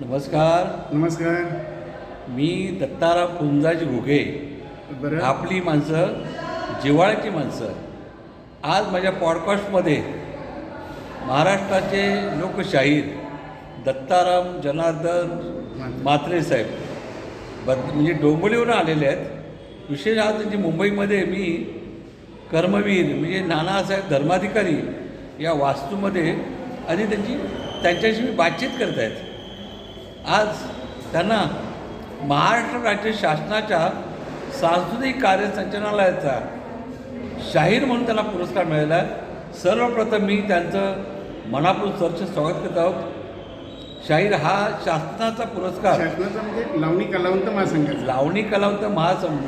नमस्कार. नमस्कार. मी दत्ताराम पुंजाजी घुगे. बरं. आपली माणसं जिव्हाळ्याची माणसं. आज माझ्या पॉडकास्टमध्ये महाराष्ट्राचे लोकशाहीर दत्ताराम जनार्दन म्हात्रे साहेब. बद म्हणजे डोंबिवलीवरून आलेले आहेत. विशेष आज म्हणजे मुंबईमध्ये मी कर्मवीर म्हणजे नानासाहेब धर्माधिकारी या वास्तूमध्ये आणि त्यांची त्यांच्याशी मी बातचीत करत आहेत. आज त्यांना महाराष्ट्र राज्य शासनाच्या सांस्कृतिक कार्य संचालनालयाचा शाहीर म्हणून त्यांना पुरस्कार मिळाला. आहे सर्वप्रथम मी त्यांचं मनापासून सरचे स्वागत करत आहोत. शाहीर हा शासनाचा पुरस्कार शासनाचा म्हणजे लावणी कलावंत महासंघाचा. लावणी कलावंत महासंघ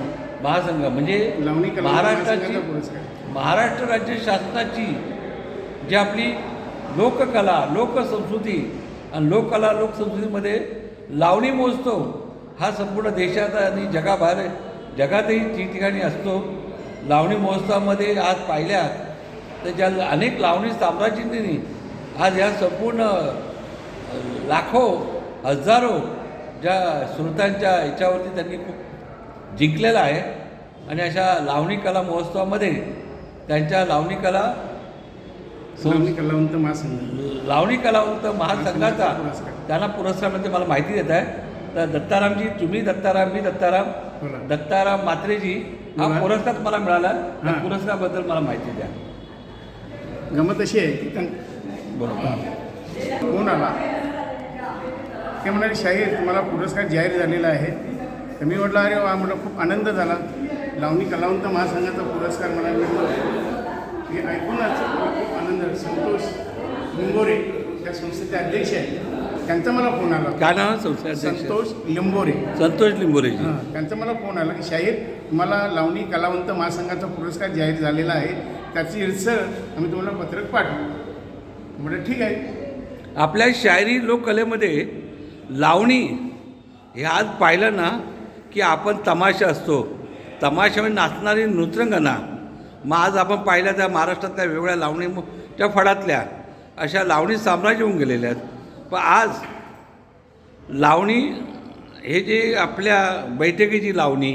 महासंघ म्हणजे लावणी महाराष्ट्राची पुरस्कार. महाराष्ट्र राज्य शासनाची जी आपली लोककला लोकसंस्कृती आणि लोककला लोकसंस्कृतीमध्ये लावणी मोजतो. हा संपूर्ण देशात आणि जगाबाहेर जगातही ठिकठिकाणी असतो. लावणी महोत्सवामध्ये आज पाहिल्या तर ज्या अनेक लावणी साम्राज्यांनी आज ह्या संपूर्ण लाखो हजारो ज्या श्रोत्यांच्या याच्यावरती त्यांनी खूप जिंकलेला आहे. आणि अशा लावणी कला महोत्सवामध्ये त्यांच्या लावणी कला लावणी कलावंत महासंघ. लावणी कलावंत महासंघाचा पुरस्कार. त्यांना पुरस्कार म्हणजे मला माहिती देत आहे. तर दत्तारामजी तुम्ही दत्ताराम मी दत्ताराम बोला. दत्ताराम मात्रेजी हा बोला. पुरस्कार तुम्हाला मिळाला. त्या हां. पुरस्काराबद्दल मला माहिती द्या. गमत अशी आहे की बरोबर. फोन आला ते म्हणाले शाहीर तुम्हाला पुरस्कार जाहीर झालेला आहे. तर मी म्हटलं अरे वा म्हटलं खूप आनंद झाला. लावणी कलावंत महासंघाचा पुरस्कार मला मिळतो हे ऐकूनच मला खूप आनंद संतोष. लिंगोरे त्या संस्थेचे अध्यक्ष आहेत. त्यांचा मला फोन आला काय नाव आहे संस्था अध्यक्ष? संतोष लिंबोरे. संतोष लिंबोरेजी हां त्यांचा मला फोन आला. की शाहीर तुम्हाला लावणी कलावंत महासंघाचा पुरस्कार जाहीर झालेला आहे. त्याची रिसर आम्ही तुम्हाला पत्रक पाठवू. म्हटलं ठीक आहे. आपल्या शायरी लोककलेमध्ये लावणी हे आज पाहिलं ना की आपण तमाशा असतो. तमाशामध्ये नाचणारी नृत्रंगना मग आज आपण पाहिल्या त्या महाराष्ट्रातल्या वेगवेगळ्या लावणी त्या फडातल्या. अशा लावणी साम्राज्य होऊन गेलेल्या आहेत. पण आज लावणी हे जे आपल्या बैठकीची लावणी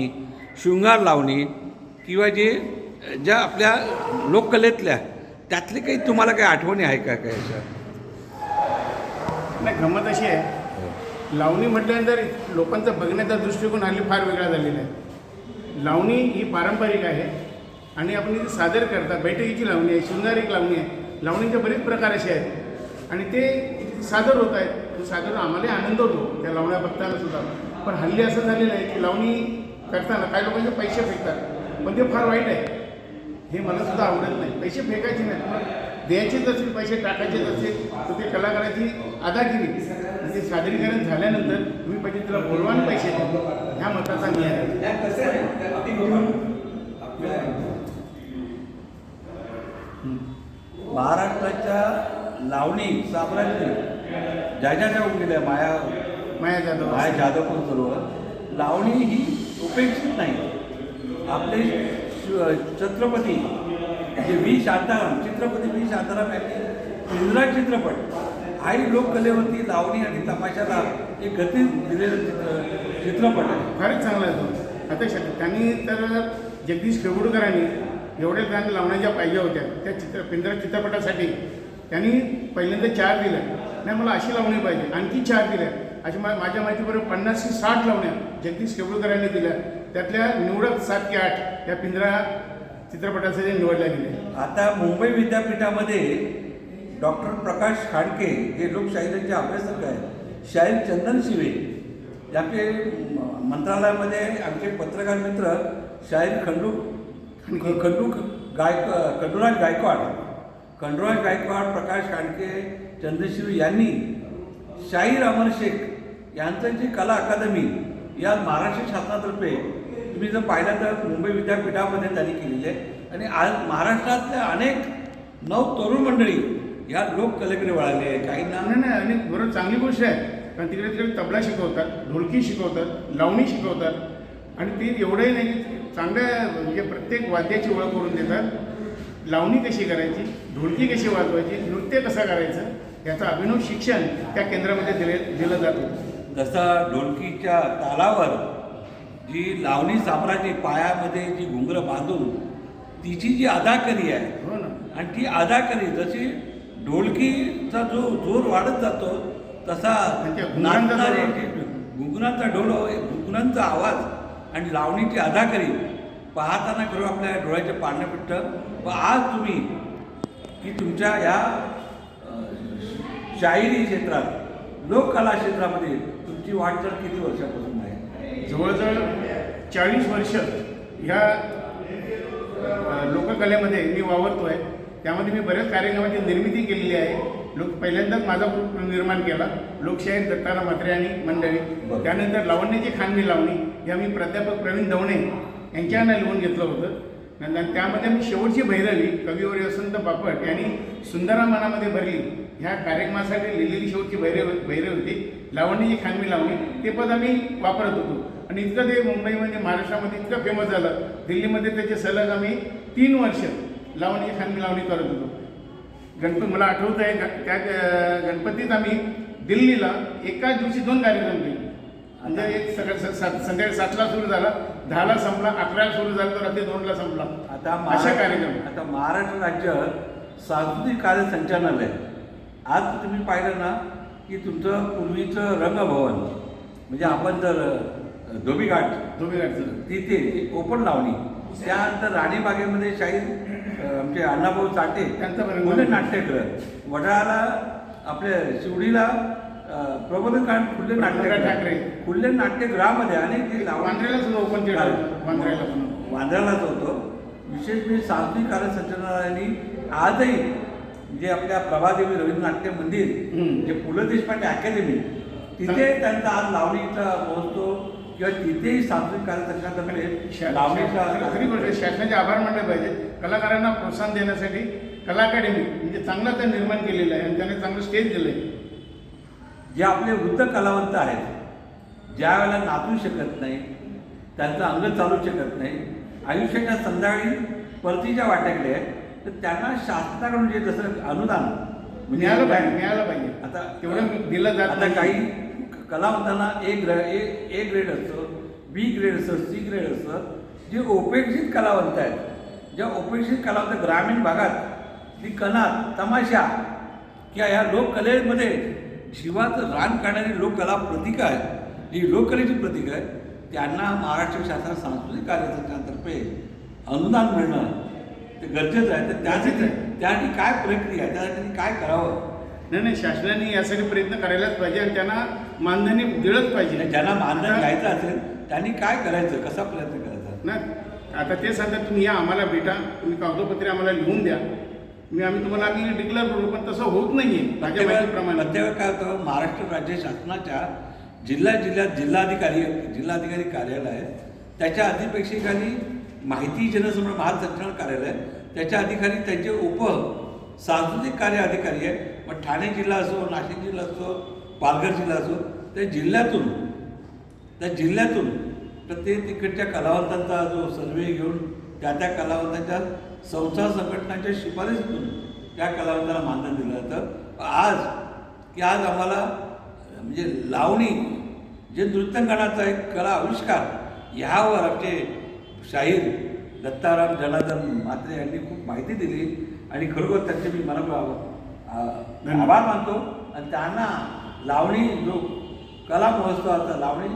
शृंगार लावणी किंवा जे ज्या आपल्या लोककलेतल्या त्यातली काही तुम्हाला काही आठवणी आहे का काय अशा? नाही गमत अशी आहे. लावणी म्हटल्यानंतर लोकांचा बघण्याचा दृष्टिकोन हल्ली फार वेगळा झालेला आहे. लावणी ही पारंपरिक आहे आणि आपण इथे सादर करता. बैठकीची लावणी आहे शृंगारिक लावणी आहे. लावणीचे बरेच प्रकार असे आहेत. आणि ते सादर होत आहेत. सादर आम्हालाही आनंद होतो त्या लावण्या बघताना सुद्धा. पण हल्ली असं झालेलं आहे की लावणी करताना काही लोकांचे पैसे फेकतात. पण ते फार वाईट आहे. हे मला सुद्धा आवडत नाही. पैसे फेकायचे नाही पण द्यायचेच असतील पैसे टाकायचेच असेल तर ते कलाकाराची अदागिरी म्हणजे सादरीकरण झाल्यानंतर तुम्ही पाहिजे तिला बोलवा पैसे द्या. ह्या मताचा मी आहे. लावणी साम्राज्य. ज्या ज्या ज्या गेल्या माया माया जाधव. माया जाधवपूर सरोवर लावणी ही उपेक्षित नाही. आपले छत्रपती जे व्ही शांताराम चित्रपती व्ही शांताराम यांनी पिंजरा चित्रपट हाही लोककलेवरती लावणी आणि तमाशाला एक गती दिलेलं चित्र चित्रपट आहे. फारच चांगला आहे तो. आता शक त्यांनी तर जगदीश खेगुडकरांनी एवढ्या त्यांना लावण्या ज्या पाहिजे होत्या त्या चित्र पिंजरा चित्रपटासाठी त्यांनी पहिल्यांदा चार दिल्या. नाही मला अशी लावणी पाहिजे. आणखी चार दिल्या. अशी मा माझ्या माहितीबरोबर पन्नास ते साठ लावण्या जगदीश खेगुडकरांनी दिल्या. त्यातल्या निवडक सात की आठ या पिंजरा चित्रपटासाठी निवडल्या गेल्या आता मुंबई विद्यापीठामध्ये डॉक्टर प्रकाश खाडके जे लोकशाहीरांचे अभ्यासक आहेत. शाहीर चंदन शिवे. म- मंत्रालयामध्ये आमचे पत्रकार मित्र शाहीर खंडू खंडू गायक खंडूराज गायकवाड. खंडूराज गायकवाड प्रकाश काणके चंद्रशिव यांनी शाहीर अमर शेख यांचं जी कला अकादमी या महाराष्ट्र शासनातर्फे तुम्ही जर पाहिलं तर मुंबई विद्यापीठामध्ये त्यांनी केलेली आहे. आणि आज महाराष्ट्रातल्या अनेक नव तरुण मंडळी ह्या लोककलेकडे वळाले आहे काही नाही नाही आणि बरोबर चांगली गोष्ट आहे. कारण तिकडे तिकडे तबला शिकवतात ढोलकी शिकवतात लावणी शिकवतात. आणि ते एवढंही नाही की चांगल्या म्हणजे प्रत्येक वाद्याची ओळख करून देतात. लावणी कशी करायची ढोलकी कशी वाजवायची नृत्य कसं करायचं याचं अभिनव शिक्षण त्या केंद्रामध्ये दिले दिलं जात जसा ढोलकीच्या तालावर जी लावणी साम्राज्य पायामध्ये जी घुंगरं बांधून तिची जी अदाकरी आहे हो ना. आणि ती अदाकरी जशी ढोलकीचा जो जोर वाढत जातो तसा घुंगरांचा ढोल घुंगरांचा आवाज आणि लावणीची अदाकरी पाहताना खरं आपल्या डोळ्याचे पारणं पिटतं व आज तुम्ही की तुमच्या या शाहिरी क्षेत्रात लोककला क्षेत्रामध्ये तुमची वाटचाल किती वर्षापासून आहे? जवळजवळ चाळीस वर्ष ह्या लोककलेमध्ये मी वावरतो आहे त्यामध्ये मी बऱ्याच कार्यक्रमाची निर्मिती केलेली आहे. लोक पहिल्यांदाच माझा ग्रुप निर्माण केला. लोकशाहीर दत्ताराम म्हात्रे आणि मंडळी. त्यानंतर लावण्याची खानवी लावणी. ह्या मी प्राध्यापक प्रवीण दवणे. यांच्यानं लिहून घेतलं होतं. नंतर त्यामध्ये मी शेवटची भैरवी कविवर्य वसंत बापट यांनी सुंदरा मनामध्ये भरली. ह्या कार्यक्रमासाठी लिहिलेली शेवटची भैरव भैरव होती. लावणीची खांबी लावणी. ते पद आम्ही वापरत होतो. आणि इतकं ते मुंबईमध्ये महाराष्ट्रामध्ये इतकं फेमस झालं. दिल्लीमध्ये त्याचे सलग आम्ही तीन वर्ष लावणीची खांबी लावणी करत होतो. गणपती मला आठवत आहे त्या ग- गणपतीत आम्ही दिल्लीला एकाच दिवशी दोन कार्यक्रम केले. म्हणजे एक सकाळ स- संध्याकाळी सातला सुरू झाला. दहाला संपला अकराला सुरू झाला तर रात्री दोनला संपला. आता अशा कार्यक्रम. आता महाराष्ट्र राज्य सांस्कृतिक कार्य संचालनालय आज तुम्ही पाहिलं ना की तुमचं पूर्वीचं रंगभवन म्हणजे आपण जर धोबीघाट गाडचं तिथे ओपन लावणी त्यानंतर राणीबागेमध्ये शाहीर आमचे अण्णाभाऊ चाटे त्यांचं नाट्यगृह वडाळाला आपल्या शिवडीला अ, प्रबोधकांत खुले प्रबोधन ठाकरे. खुले नाट्यगृहामध्ये अनेक जे लावणी वांद्र्याला सुद्धा ओपन केलं. वांद्र्याला वांद्र्यालाच होतो विशेष म्हणजे सांस्कृतिक कार्य संचालनालयाने आजही जे आपल्या प्रभादेवी रवींद्र नाट्य मंदिर. जे पु ल देशपांडे अकॅडमी तिथे त्यांचा आज लावणीचा महोत्सव किंवा तिथेही सांस्कृतिक कार्य संचालनालयाने लावणीचा खरी गोष्ट आहे. शासनाचे आभार मानले पाहिजे कलाकारांना प्रोत्साहन देण्यासाठी कला अकॅडमी म्हणजे चांगलं ते निर्माण केलेलं आहे आणि त्याने चांगलं स्टेज दिलं आहे जे आपले वृद्ध कलावंत आहेत ज्या वेळेला नाचू शकत नाही त्यांचं अंग चालू शकत नाही आयुष्याच्या संध्याकाळी परतीच्या वाट्याकडे तर त्यांना शासनाकडून जे जसं अनुदान म्हणजे मिळालं पाहिजे मिळालं पाहिजे आता तेवढं दिलं जात आता. काही कलावंतांना ए ग्रे ए ए ग्रेड असतं बी ग्रेड असतं सी ग्रेड असतं जे उपेक्षित कलावंत आहेत ज्या उपेक्षित कलावंत ग्रामीण भागात जी कला तमाशा किंवा या लोककलेमध्ये जीवाचं रान काढणारी लोककला प्रतीक आहे. ही लोककलेची प्रतीक आहे. त्यांना महाराष्ट्र शासन सांस्कृतिक कार्य संघातर्फे अनुदान मिळणं ते गरजेचं आहे. तर त्यासाठी त्यासाठी काय प्रक्रिया आहे? त्यासाठी काय करावं? नाही नाही शासनाने यासाठी प्रयत्न करायलाच पाहिजे आणि त्यांना मानधनी दिलंच पाहिजे. ज्यांना मानधन घ्यायचं असेल त्यांनी काय करायचं? कसा प्रयत्न करायचा? ना आता ते सांगतात तुम्ही या आम्हाला भेटा. तुम्ही कागदोपत्री आम्हाला लिहून द्या. मी आम्ही तुम्हाला आम्ही डिक्लेअर करू पण तसं होत नाही आहे माझ्या माहितीप्रमाणे काय होतं? महाराष्ट्र राज्य शासनाच्या जिल्हा जिल्ह्यात जिल्हाधिकारी जिल्हाधिकारी कार्यालय आहे त्याच्या अधिपेक्षेखाली माहिती जनसंपर्क महासंचालक कार्यालय आहे. त्याच्या अधिकारी त्यांचे उप सांस्कृतिक कार्य अधिकारी आहे मग ठाणे जिल्हा असो नाशिक जिल्हा असो पालघर जिल्हा असो त्या जिल्ह्यातून त्या जिल्ह्यातून प्रत्येक तिकडच्या कलावंतांचा जो सर्वे घेऊन त्या त्या कलावंतांच्या संस्था संघटनांच्या शिफारसीतून त्या कलावंताला मानधन दिलं जातं. आज की आज आम्हाला म्हणजे लावणी जे नृत्यांगणाचा एक कला आविष्कार ह्यावर आमचे शाहीर दत्ताराम जनार्दन म्हात्रे यांनी खूप माहिती दिली आणि खरोखर त्यांचे मी मना आभार मानतो. आणि त्यांना लावणी जो कला महोत्सवाचा लावणी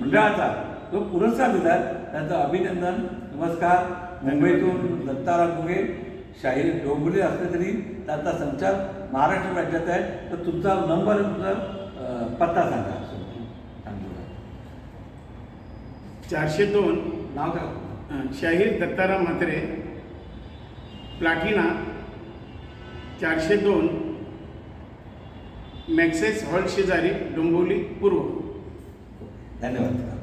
मंडळाचा जो पुरस्कार दिला त्यांचं अभिनंदन नमस्कार. मुंबईतून दत्ताराम मुगे शाहीर डोंबिवली असले तरी त्यांचा संचार महाराष्ट्र राज्यात आहे. तर तुमचा नंबर तुमचा पत्ता सांगा. चारशे दोन. नाव अं, शाहीर दत्ताराम म्हात्रे. प्लाटिना. चारशे दोन. मॅक्सेस हॉल शेजारी डोंबिवली पूर्व. धन्यवाद.